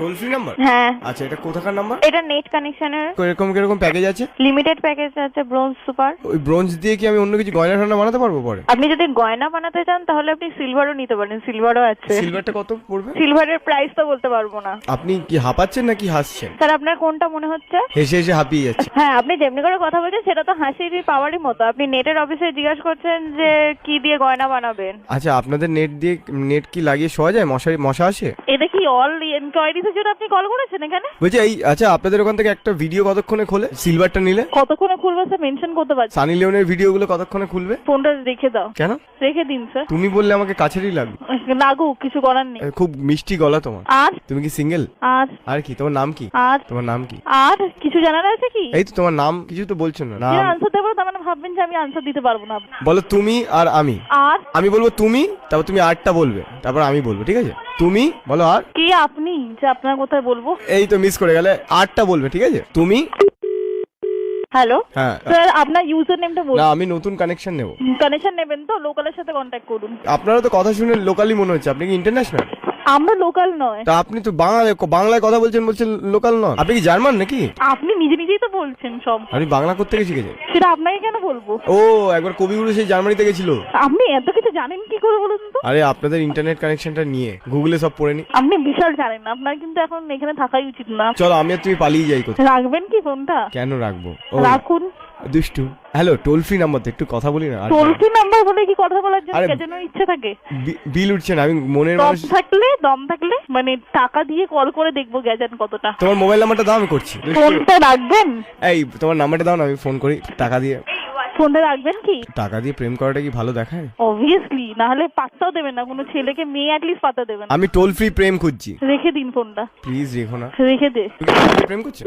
Toll free number হ্যাঁ। আচ্ছা এটা কোথাকার নাম্বার এটা নেট কানেকশনের এরকম কীরকম প্যাকেজ আছে? লিমিটেড প্যাকেজ আছে ব্রোঞ্জ সুপার ওই ব্রোঞ্জ দিয়ে কি আমি অন্য কিছু গয়না টয়না বানাতে পারব পরে? আপনি যদি গয়না বানাতে চান তাহলে আপনি সিলভারও নিতে পারেন। সিলভারও আছে। সিলভারটা কত পড়বে? সিলভারের প্রাইস তো বলতে পারব না। আপনি কি হাঁপাচ্ছেন নাকি হাসছেন? স্যার আপনার কোনটা মনে হচ্ছে? হেসে হেসে হাঁপিয়ে যাচ্ছে। হ্যাঁ আপনি যেমনি করে কথা বলছেন সেটা তো হাসিরই পাওয়ারই মতো। আপনি নেটের অফিসে জিজ্ঞাসা করছেন যে কি দিয়ে গয়না বানাবেন? আচ্ছা আপনাদের নেট দিয়ে নেট কি লাগিয়ে শোয়া যায়? মশারি মশা আসে? এটা কি অল এনকোয়ারিজের জন্য আপনি কল করেছেন এখানে? বলছি এই আচ্ছা আপনাদের ওখান থেকে একটা ভিডিও কতক্ষণে খোলে? সিলভারটা নিলে? কতক্ষণে খুলবে স্যার মেনশন করতে পারছি। সানি লিওনের ভিডিওগুলো কতক্ষণে খুলবে? ফোনটা রেখে দাও। কেন? রেখে দিন স্যার তুমি বললে আমাকে কাছেরই লাগবে। লাগুক কিছু করার নেই। খুব মিষ্টি গলা তোমার। আর? তুমি কি সিঙ্গেল আর? আর কি? তোমার নাম কি? আর? তোমার নাম কি? আর? কিছু জানার আছে কি? এই তো তোমার নাম কিছু তো বলছো না। নাম? আনসার দেবো তার মানে ভাববেন যে আমি আনসার দিতে পারব না। বলো তুমি আর আমি। আর? আমি বলব তুমি তারপর তুমি আরটা বলবে। তারপর আমি বলব ঠিক আছে? তুমি? বলো আর। কি আপনি? যে আপনার কোথায় বলব। এই তো মিস করে গেলে। আটটা বলবে ঠিক আছে? তুমি? হ্যালো হ্যাঁ। স্যার আপনার ইউজার নেমটা না বলুন আমি নতুন কানেকশন নেব। কানেকশন নেবেন তো? লোকালের সাথে কন্ট্যাক্ট করুন। আপনারা তো কথা শুনে লোকালি মনে হচ্ছে। আপনি কি ইন্টারন্যাশনাল আমরা লোকাল নয়। তা আপনি তো বাংলায় বাংলায় কথা বলছেন বলছেন লোকাল নন। আপনি কি জার্মান নাকি? আপনি নিজে নিজেই তো বলছেন সব। আপনি বাংলা করতে গিয়ে শিখেছেন? সেটা আপনাকে কেন বলব? ও একবার কবিগুরু সেই জার্মানিতে গেছিল। আপনি এত কিছু জানেন কি করে বলুন তো? আরে আপনাদের ইন্টারনেট কানেকশনটা নিয়ে গুগলে সব পড়ে নি। আপনি বিশাল জানেন আপনার কিন্তু এখন এখানে থাকাই উচিত না। চলো আমি আর তুমি পালিয়ে যাই কোথাও রাখবেন কি ফোনটা? কেন রাখব? ও। রাখুন। দুষ্টু। হ্যালো টোল ফ্রি নাম্বার তো একটু কথা বলি না? টোল ফ্রি নাম্বার বলে কি কথা বলার জন্য? কে যেন ইচ্ছে থাকে। বিল উঠছে না আমি মনের দম মানুষ থাকলে দম থাকলে মানে টাকা দিয়ে কল করে দেখব কতটা। তোমার মোবাইল নাম্বারটা দাও আমি করছি। ফোনটা রাখবেন? এই তোমার নাম্বারটা দাও না আমি ফোন করি। টাকা দিয়ে। ফোনটা রাখবেন কি? টাকা দিয়ে প্রেম করাটা কি ভালো দেখায়? অবভিয়াসলি না হলে পাত্তাও দেবেন না কোনো ছেলেকে মেয়ে অ্যাটলিস্ট পাত্তা দেবেন আমি টোল ফ্রি প্রেম খুঁজছি। রেখে দিন ফোনটা প্লিজ রেখো না। রেখে দে। প্রেম করছ?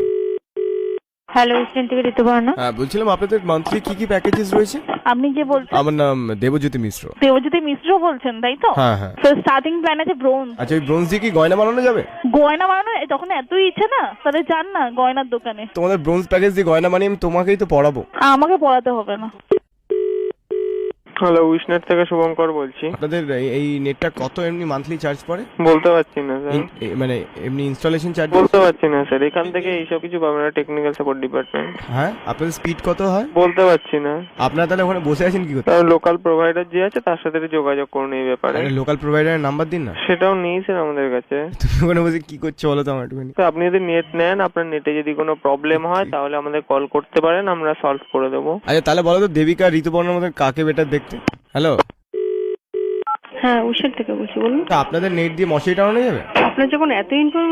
হ্যালো ইস্টার্ন থেকে ঋতুপর্ণা হ্যাঁ বলছিলাম আপনাদের মান্থলি কি কি প্যাকেজেস রয়েছে? আপনি যে বলছেন আমার নাম দেবজ্যোতি মিশ্র দেবজ্যোতি মিশ্র বলছেন তাই তো? হ্যাঁ হ্যাঁ। তো স্টার্টিং প্ল্যান আছে ব্রোঞ্জ আচ্ছা ওই ব্রোঞ্জ দিয়ে কি গয়না বানানো যাবে? গয়না বানানো যখন এতই ইচ্ছে না তাহলে যান না গয়নার দোকানে। তোমাদের ব্রোঞ্জ প্যাকেজ দিয়ে গয়না বানিয়ে আমি তোমাকেই তো পড়াবো। আমাকে পড়াতে হবে না। হ্যালো উইশনেট থেকে শুভঙ্কর বলছি। আপনাদের এই- এই নেটটা কত এমনি মান্থলি চার্জ পড়ে? বলতে পারছি না স্যার মানে এমনি ইনস্টলেশন চার্জ বলতে পারছি না স্যার এখান থেকে এইসব কিছু পাবে না টেকনিক্যাল সাপোর্ট ডিপার্টমেন্ট হ্যাঁ? আপনাদের স্পিড কত হয়? বলতে পারছি না। আপনারা তাহলে ওখানে বসে আছেন কি করতে? লোকাল প্রোভাইডার যে আছে তার সাথে যোগাযোগ করুন এই ব্যাপারে। লোকাল প্রোভাইডারের নাম্বার দিন না। সেটাও নেই স্যার আমাদের কাছে। তুমি ওখানে বসে কি করছ বলো তো আমার একটুখানি? আপনি যদি নেট নেন আপনার নেটে যদি কোনো প্রবলেম হয় তাহলে আমাদের কল করতে পারেন আমরা সলভ করে দেবো। আচ্ছা তাহলে বলো তো দেবিকা ঋতুপর্ণার মধ্যে কাকে বেটার দেখতে হ্যালো। হ্যাঁ উষার থেকে বলছি বলুন। আপনাদের নেট দিয়ে মশারি টানানো যাবে? আপনার যখন এত ইনফরমেশন